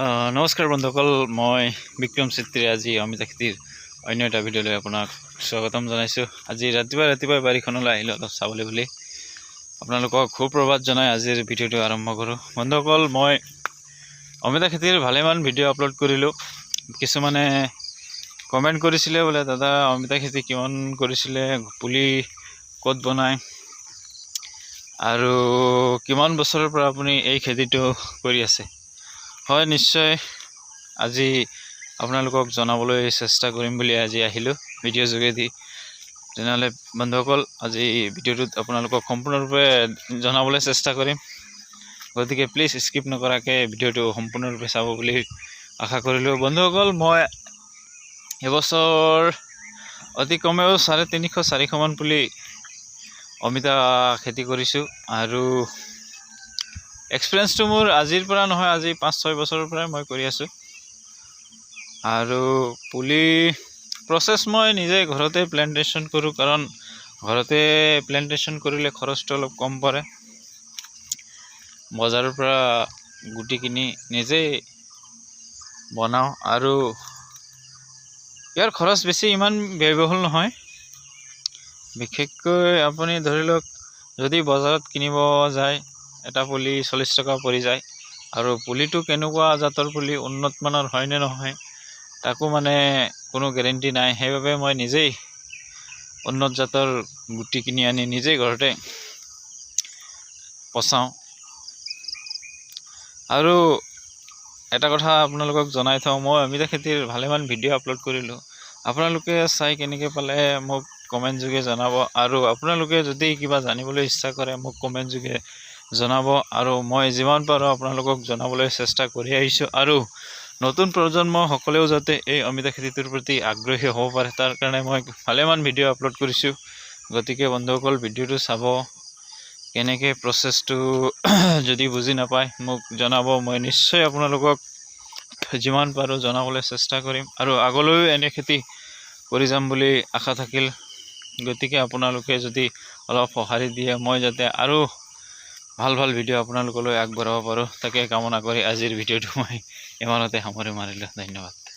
নমস্কাৰ বন্ধুসকল, মই বিক্ৰম চেত্ৰী আজি অমিতা খেতিৰ অন্য এটা ভিডিঅ'লৈ আপোনাক স্বাগতম জনাইছোঁ। আজি ৰাতিপুৱা ৰাতিপুৱাই বাৰীখনলৈ আহিলোঁ, অলপ চাবলৈ বুলি। আপোনালোকক সুপ্ৰভাত জনাই আজিৰ ভিডিঅ'টো আৰম্ভ কৰোঁ। বন্ধুসকল, মই অমিতা খেতিৰ ভালেমান ভিডিঅ' আপলোড কৰিলোঁ। কিছুমানে কমেণ্ট কৰিছিলে বোলে, দাদা, অমিতা খেতি কিমান কৰিছিলে, পুলি ক'ত বনায়? আৰু কিমান বছৰৰ পৰা আপুনি এই খেতিটো কৰি আছে? হয়, নিশ্চয়। আজি আপোনালোকক জনাবলৈ চেষ্টা কৰিম বুলি আজি আহিলোঁ ভিডিঅ' যোগেদি। তেনেহ'লে, বন্ধুসকল, আজি ভিডিঅ'টোত আপোনালোকক সম্পূৰ্ণৰূপে জনাবলৈ চেষ্টা কৰিম। গতিকে প্লিজ স্কিপ নকৰাকৈ ভিডিঅ'টো সম্পূৰ্ণৰূপে চাব বুলি আশা কৰিলোঁ। বন্ধুসকল, মই এবছৰ অতি কমেও চাৰে তিনিশ চাৰিশমান পুলি অমিতা খেতি কৰিছোঁ আৰু এক্সপিৰিয়েঞ্চটো মোৰ আজিৰ পৰা নহয় আজি পাঁচ ছয় বছৰৰ পৰাই মই কৰি আছোঁ। আৰু পুলি প্ৰচেছ মই নিজে ঘৰতে প্লেণ্টেশ্যন কৰোঁ কাৰণ ঘৰতে প্লেণ্টেশ্যন কৰিলে খৰচটো অলপ কম পৰে। বজাৰৰ পৰা গুটি কিনি নিজেই বনাওঁ আৰু ইয়াৰ খৰচ বেছি ইমান ব্যয়বহুল নহয়। বিশেষকৈ আপুনি ধৰি লওক যদি বজাৰত কিনিব যায় এটা পুলি চল্লিছ টকা পৰি যায়। আৰু পুলিটো কেনেকুৱা জাতৰ পুলি, উন্নত মানৰ হয় নে নহয়, তাকো মানে কোনো গেৰেণ্টি নাই। সেইবাবে মই নিজেই উন্নত জাতৰ গুটি কিনি আনি নিজেই ঘৰতে পচাওঁ। আৰু এটা কথা আপোনালোকক জনাই থওঁ, মই অমিতা খেতিৰ ভালেমান ভিডিঅ' আপলোড কৰিলোঁ। আপোনালোকে চাই কেনেকৈ পালে মোক কমেণ্ট যোগে জনাব। আৰু আপোনালোকে যদি কিবা জানিবলৈ ইচ্ছা কৰে, মোক কমেণ্ট যোগে জনাব আৰু মই যিমান পাৰোঁ আপোনালোকক জনাবলৈ চেষ্টা কৰি আহিছোঁ। আৰু নতুন প্ৰজন্মসকলেও যাতে এই অমিতা খেতিটোৰ প্ৰতি আগ্ৰহী হ'ব পাৰে তাৰ কাৰণে মই ভালেমান ভিডিঅ' আপলোড কৰিছোঁ। গতিকে বন্ধুসকল ভিডিঅ'টো চাব কেনেকৈ প্ৰচেছটো যদি বুজি নাপায় মোক জনাব। মই নিশ্চয় আপোনালোকক যিমান পাৰোঁ জনাবলৈ চেষ্টা কৰিম। আৰু আগলৈও এনে খেতি কৰি যাম বুলি আশা থাকিল। গতিকে আপোনালোকে যদি অলপ সঁহাৰি দিয়ে মই যাতে আৰু ভালো ভালো ভিডিঅ' আপোনালোকলৈ আগবঢ়াব পাৰোঁ। তাকে কামনা কৰি আজিৰ ভিডিঅ'টো মই ইমানতে সামৰি মাৰিলোঁ। ধন্যবাদ।